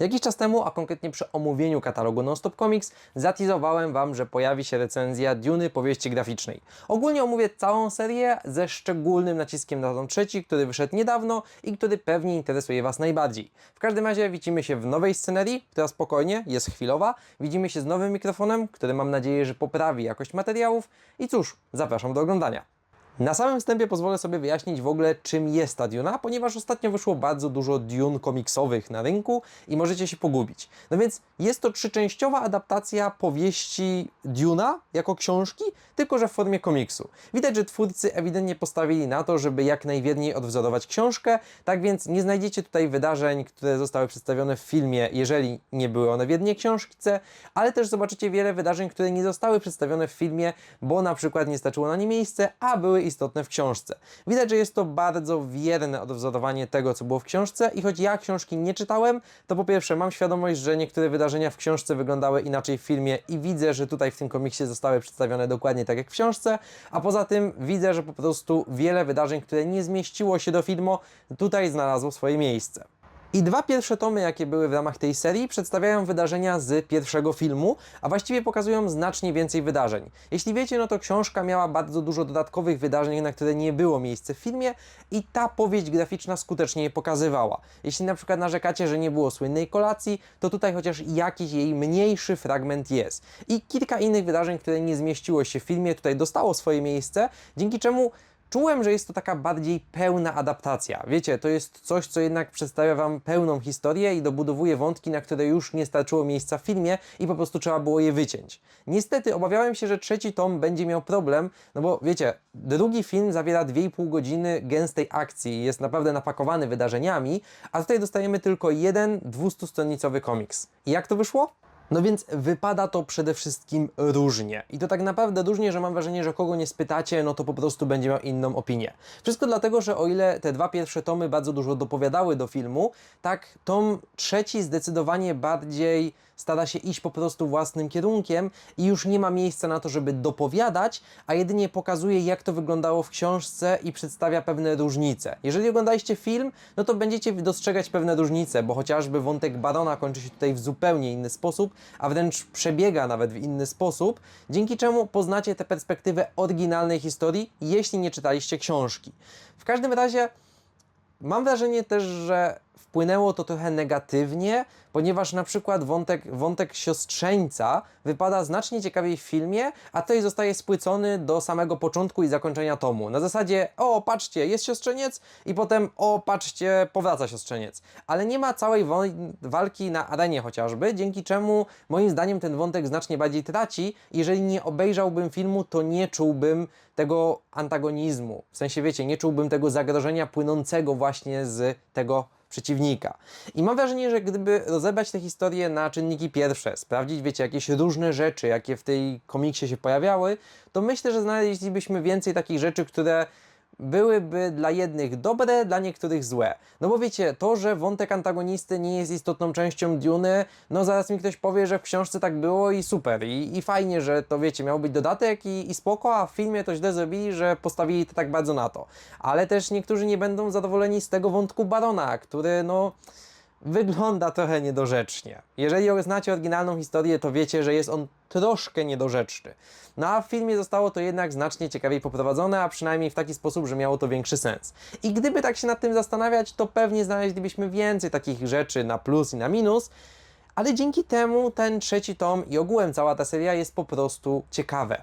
Jakiś czas temu, a konkretnie przy omówieniu katalogu Nonstop Comics, zatizowałem Wam, że pojawi się recenzja Duny powieści graficznej. Ogólnie omówię całą serię ze szczególnym naciskiem na tom trzeci, który wyszedł niedawno i który pewnie interesuje Was najbardziej. W każdym razie widzimy się w nowej scenerii, która spokojnie jest chwilowa. Widzimy się z nowym mikrofonem, który mam nadzieję, że poprawi jakość materiałów. I cóż, zapraszam do oglądania. Na samym wstępie pozwolę sobie wyjaśnić w ogóle, czym jest ta Duna, ponieważ ostatnio wyszło bardzo dużo Dune komiksowych na rynku i możecie się pogubić. No więc jest to trzyczęściowa adaptacja powieści Duna jako książki, tylko że w formie komiksu. Widać, że twórcy ewidentnie postawili na to, żeby jak najwierniej odwzorować książkę, tak więc nie znajdziecie tutaj wydarzeń, które zostały przedstawione w filmie, jeżeli nie były one w jednej książce, ale też zobaczycie wiele wydarzeń, które nie zostały przedstawione w filmie, bo na przykład nie starczyło na nie miejsce, a były istotne w książce. Widać, że jest to bardzo wierne odwzorowanie tego, co było w książce i choć ja książki nie czytałem, to po pierwsze mam świadomość, że niektóre wydarzenia w książce wyglądały inaczej w filmie i widzę, że tutaj w tym komiksie zostały przedstawione dokładnie tak jak w książce, a poza tym widzę, że po prostu wiele wydarzeń, które nie zmieściło się do filmu, tutaj znalazło swoje miejsce. I dwa pierwsze tomy, jakie były w ramach tej serii, przedstawiają wydarzenia z pierwszego filmu, a właściwie pokazują znacznie więcej wydarzeń. Jeśli wiecie, no to książka miała bardzo dużo dodatkowych wydarzeń, na które nie było miejsca w filmie i ta powieść graficzna skutecznie je pokazywała. Jeśli na przykład narzekacie, że nie było słynnej kolacji, to tutaj chociaż jakiś jej mniejszy fragment jest. I kilka innych wydarzeń, które nie zmieściło się w filmie, tutaj dostało swoje miejsce, dzięki czemu Czułem, że jest to taka bardziej pełna adaptacja. Wiecie, to jest coś, co jednak przedstawia Wam pełną historię i dobudowuje wątki, na które już nie starczyło miejsca w filmie i po prostu trzeba było je wyciąć. Niestety obawiałem się, że trzeci tom będzie miał problem, no bo wiecie, drugi film zawiera 2,5 godziny gęstej akcji jest naprawdę napakowany wydarzeniami, a tutaj dostajemy tylko jeden 200-stronicowy komiks. I jak to wyszło? No więc wypada to przede wszystkim różnie. I to tak naprawdę różnie, że mam wrażenie, że kogo nie spytacie, no to po prostu będzie miał inną opinię. Wszystko dlatego, że o ile te dwa pierwsze tomy bardzo dużo dopowiadały do filmu, tak tom trzeci zdecydowanie bardziej stara się iść po prostu własnym kierunkiem i już nie ma miejsca na to, żeby dopowiadać, a jedynie pokazuje, jak to wyglądało w książce i przedstawia pewne różnice. Jeżeli oglądaliście film, no to będziecie dostrzegać pewne różnice, bo chociażby wątek Barona kończy się tutaj w zupełnie inny sposób, a wręcz przebiega nawet w inny sposób, dzięki czemu poznacie tę perspektywę oryginalnej historii, jeśli nie czytaliście książki. W każdym razie Mam wrażenie też, że wpłynęło to trochę negatywnie, ponieważ na przykład wątek, wątek siostrzeńca wypada znacznie ciekawiej w filmie, a tutaj zostaje spłycony do samego początku i zakończenia tomu. Na zasadzie, o patrzcie, jest siostrzeniec i potem, o patrzcie, powraca siostrzeniec. Ale nie ma całej walki na arenie chociażby, dzięki czemu moim zdaniem ten wątek znacznie bardziej traci. Jeżeli nie obejrzałbym filmu, to nie czułbym tego antagonizmu. W sensie, wiecie, nie czułbym tego zagrożenia płynącego właśnie z tego przeciwnika. I mam wrażenie, że gdyby rozebrać tę historię na czynniki pierwsze, sprawdzić, wiecie, jakieś różne rzeczy, jakie w tej komiksie się pojawiały, to myślę, że znaleźlibyśmy więcej takich rzeczy, które byłyby dla jednych dobre, dla niektórych złe. No bo wiecie, to, że wątek antagonisty nie jest istotną częścią Duny, no zaraz mi ktoś powie, że w książce tak było i super, i, i fajnie, że to wiecie, miał być dodatek i, i spoko, a w filmie to źle zrobili, że postawili to tak bardzo na to. Ale też niektórzy nie będą zadowoleni z tego wątku Barona, który no wygląda trochę niedorzecznie. Jeżeli znacie oryginalną historię, to wiecie, że jest on troszkę niedorzeczny. No a w filmie zostało to jednak znacznie ciekawiej poprowadzone, a przynajmniej w taki sposób, że miało to większy sens. I gdyby tak się nad tym zastanawiać, to pewnie znaleźlibyśmy więcej takich rzeczy na plus i na minus, ale dzięki temu ten trzeci tom i ogółem cała ta seria jest po prostu ciekawe.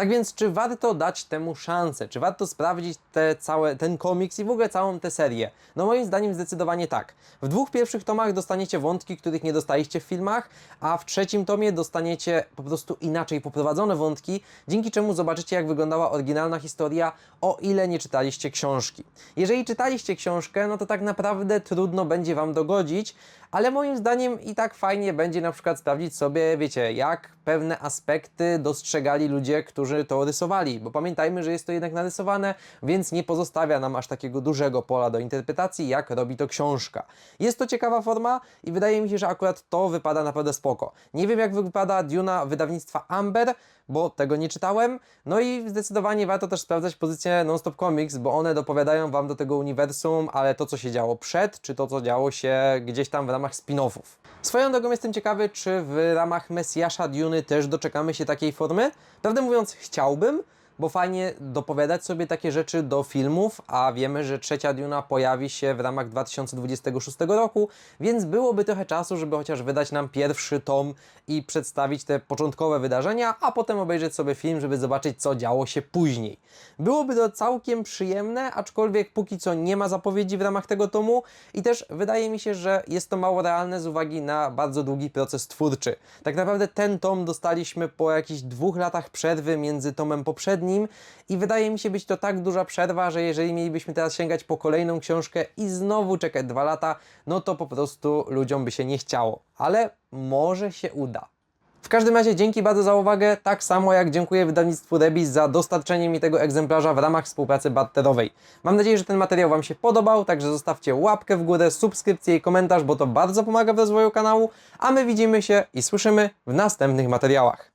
Tak więc, czy warto dać temu szansę? Czy warto sprawdzić te całe, ten komiks i w ogóle całą tę serię? No moim zdaniem zdecydowanie tak. W dwóch pierwszych tomach dostaniecie wątki, których nie dostaliście w filmach, a w trzecim tomie dostaniecie po prostu inaczej poprowadzone wątki, dzięki czemu zobaczycie jak wyglądała oryginalna historia, o ile nie czytaliście książki. Jeżeli czytaliście książkę, no to tak naprawdę trudno będzie Wam dogodzić, ale moim zdaniem i tak fajnie będzie na przykład sprawdzić sobie, wiecie, jak pewne aspekty dostrzegali ludzie, którzy to rysowali, bo pamiętajmy, że jest to jednak narysowane, więc nie pozostawia nam aż takiego dużego pola do interpretacji, jak robi to książka. Jest to ciekawa forma i wydaje mi się, że akurat to wypada naprawdę spoko. Nie wiem, jak wypada Duna wydawnictwa Amber, bo tego nie czytałem. No i zdecydowanie warto też sprawdzać pozycję Nonstop Comics, bo one dopowiadają Wam do tego uniwersum, ale to, co się działo przed, czy to, co działo się gdzieś tam w ramach spin-offów. Swoją drogą jestem ciekawy, czy w ramach Mesjasza Duny też doczekamy się takiej formy. Prawdę mówiąc, chciałbym, bo fajnie dopowiadać sobie takie rzeczy do filmów, a wiemy, że trzecia Duna pojawi się w ramach 2026 roku, więc byłoby trochę czasu, żeby chociaż wydać nam pierwszy tom i przedstawić te początkowe wydarzenia, a potem obejrzeć sobie film, żeby zobaczyć, co działo się później. Byłoby to całkiem przyjemne, aczkolwiek póki co nie ma zapowiedzi w ramach tego tomu i też wydaje mi się, że jest to mało realne z uwagi na bardzo długi proces twórczy. Tak naprawdę ten tom dostaliśmy po jakichś dwóch latach przerwy między tomem poprzednim i wydaje mi się być to tak duża przerwa, że jeżeli mielibyśmy teraz sięgać po kolejną książkę i znowu czekać dwa lata, no to po prostu ludziom by się nie chciało. Ale może się uda. W każdym razie dzięki bardzo za uwagę, tak samo jak dziękuję wydawnictwu Rebis za dostarczenie mi tego egzemplarza w ramach współpracy barterowej. Mam nadzieję, że ten materiał Wam się podobał, także zostawcie łapkę w górę, subskrypcję i komentarz, bo to bardzo pomaga w rozwoju kanału, a my widzimy się i słyszymy w następnych materiałach.